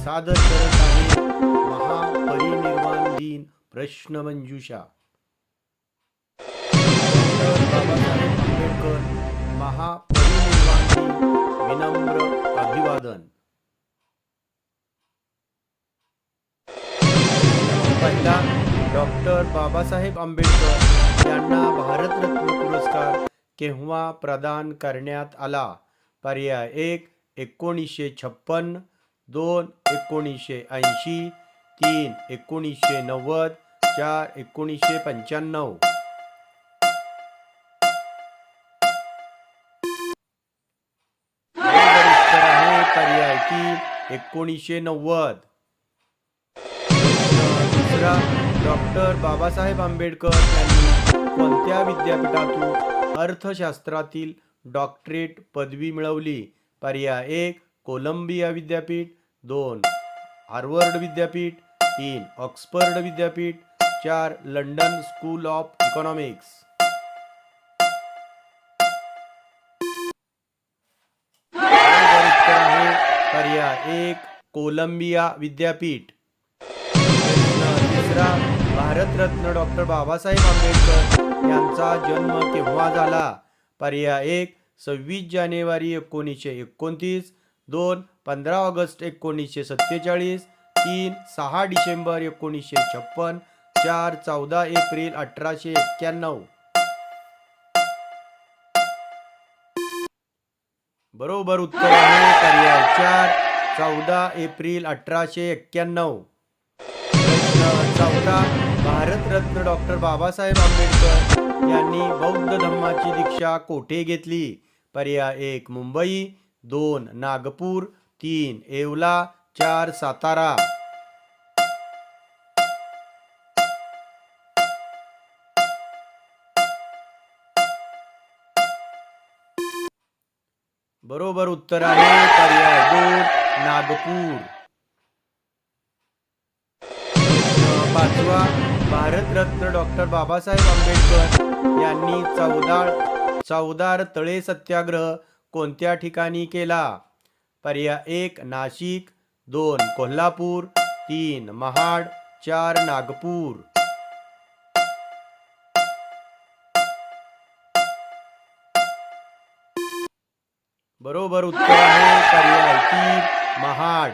सादर करत आहे महापरिनिर्वाण दिन प्रश्नमंजुषा बाबासाहेब आंबेडकर महापरिनिर्वाण दिन विनम्र अभिवादन. पहिला डॉक्टर बाबासाहेब आंबेडकर यांना भारतरत्न पुरस्कार केव्हा प्रदान करण्यात आला? पर्याय एक एकोणीसशे छप्पन दोन एकोणीसशे ऐंशी तीन एकोणीसशे नव्वद चार एकोणीसशे पंच्याण्णव. आहे पर्याय तीन एकोणीसशे नव्वद. दुसरा डॉक्टर बाबासाहेब आंबेडकर यांनी कोणत्या विद्यापीठातून अर्थशास्त्रातील डॉक्टरेट पदवी मिळवली? पर्याय एक कोलंबिया विद्यापीठ. दोन. हार्वर्ड विद्यापीठ. तीन. ऑक्सफर्ड विद्यापीठ. चार. London school of economics. आहे पर्याय एक. कोलंबिया विद्यापीठ. दुसरा तिसरा. भारतरत्न डॉक्टर बाबासाहेब आंबेडकर यांचा जन्म केव्हा झाला? पर्याय एक. सव्वीस जानेवारी एकोणीसशे एकोणतीस. दोन पंधरा ऑगस्ट एकोणीसशे सत्तेचाळीस तीन सहा डिसेंबर एकोणीसशे छप्पन चार चौदा एप्रिल अठराशे एक्क्याण्णव. बरोबर उत्तर आहे पर्याय चार चौदा एप्रिल अठराशे एक्क्याण्णव. चौदा भारतरत्न डॉक्टर बाबासाहेब आंबेडकर यांनी बौद्ध धम्माची दीक्षा कोठे घेतली? पर्याय एक मुंबई दोन नागपूर तीन येवला चार सातारा. बरोबर उत्तर आहे पर्याय दोन नागपूर. पाचवा भारतरत्न डॉक्टर बाबासाहेब आंबेडकर यांनी चौदार चौदार तळे सत्याग्रह कोणत्या ठिकाणी केला? पर्याय एक नाशिक दोन कोल्हापूर तीन महाड चार नागपूर. बरोबर उत्तर आहे पर्याय तीन महाड.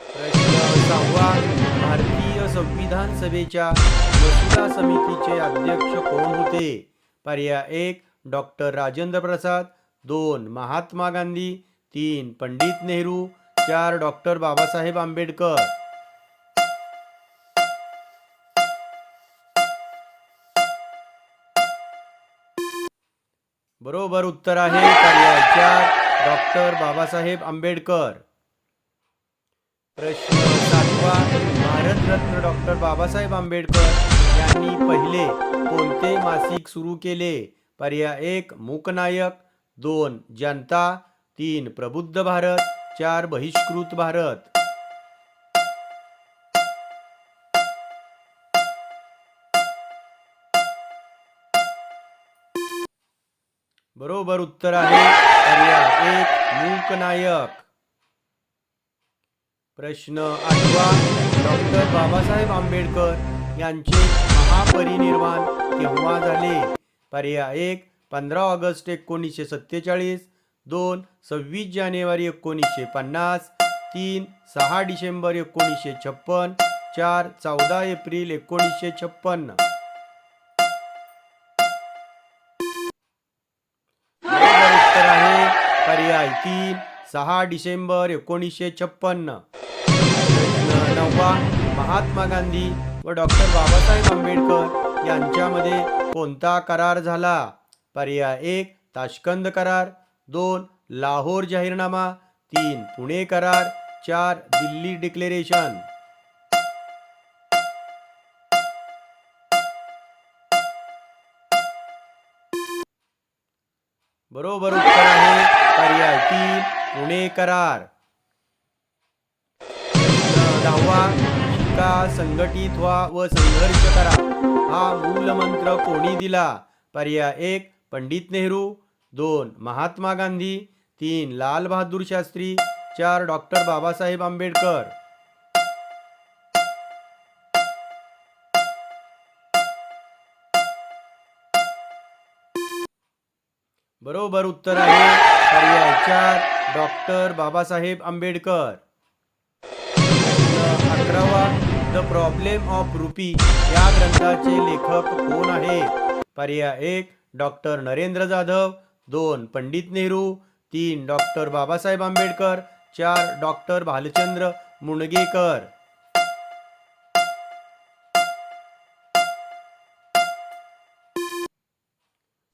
प्रश्न सहावा भारतीय संविधान सभेच्या मसुदा समितीचे अध्यक्ष कोण होते? पर्याय एक डॉक्टर राजेंद्र प्रसाद दोन महात्मा गांधी तीन पंडित नेहरू चार डॉक्टर बाबासाहेब आंबेडकर. बरोबर उत्तर आहे चार डॉक्टर बाबासाहेब आंबेडकर. प्रश्न सातवा भारतरत्न डॉक्टर बाबासाहेब आंबेडकर यांनी पहिले कोणते मासिक सुरू केले? पर्याय एक मूकनायक. दोन जनता. तीन प्रबुद्ध भारत. चार बहिष्कृत भारत. बरोबर उत्तर आहे. पर्याय एक मूकनायक. प्रश्न आठवा. डॉक्टर बाबासाहेब आंबेडकर यांचे महापरिणाम पर्याय एक पंधरा ऑगस्ट एकोणीसशे सत्तेचाळीस दोन सव्वीस जानेवारी एकोणीसशे पन्नास तीन सहा डिसेंबर एकोणीसशे छप्पन चार चौदा एप्रिल एकोणीसशे छप्पन्न उत्तर आहे पर्याय तीन सहा डिसेंबर एकोणीसशे छप्पन्न नववा महात्मा गांधी व डॉक्टर बाबासाहेब आंबेडकर यांच्यामध्ये कोणता करार झाला? पर्याय एक ताशकंद करार. दोन लाहोर जाहीरनामा. तीन पुणे करार. चार दिल्ली डिक्लेरेशन. बरोबर उत्तर आहे पर्याय तीन पुणे करार. दहावा करा संघटित व्हा व संघर्ष करा. हा मूल मंत्र कोणी दिला? पर्याय एक पंडित नेहरू. दोन महात्मा गांधी. तीन लाल बहादूर शास्त्री. चार डॉक्टर बाबासाहेब आंबेडकर. बरोबर उत्तर आहे. पर्याय चार डॉक्टर बाबासाहेब आंबेडकर. अकरावा द प्रॉब्लेम ऑफ रुपी या ग्रंथाचे लेखक कोण आहेत पर्याय एक डॉक्टर नरेंद्र जाधव दोन पंडित नेहरू तीन डॉक्टर बाबासाहेब आंबेडकर चार डॉक्टर भालचंद्र मुणगेकर.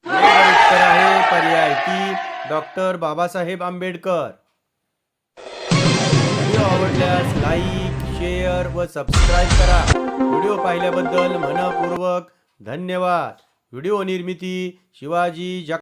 उत्तर आहे पर्याय तीन डॉक्टर बाबासाहेब आंबेडकर. आवडल्यास लाईक शेअर व सबस्क्राईब करा. व्हिडिओ पाहिल्याबद्दल मनपूर्वक धन्यवाद. व्हिडिओ निर्मिती शिवाजी जग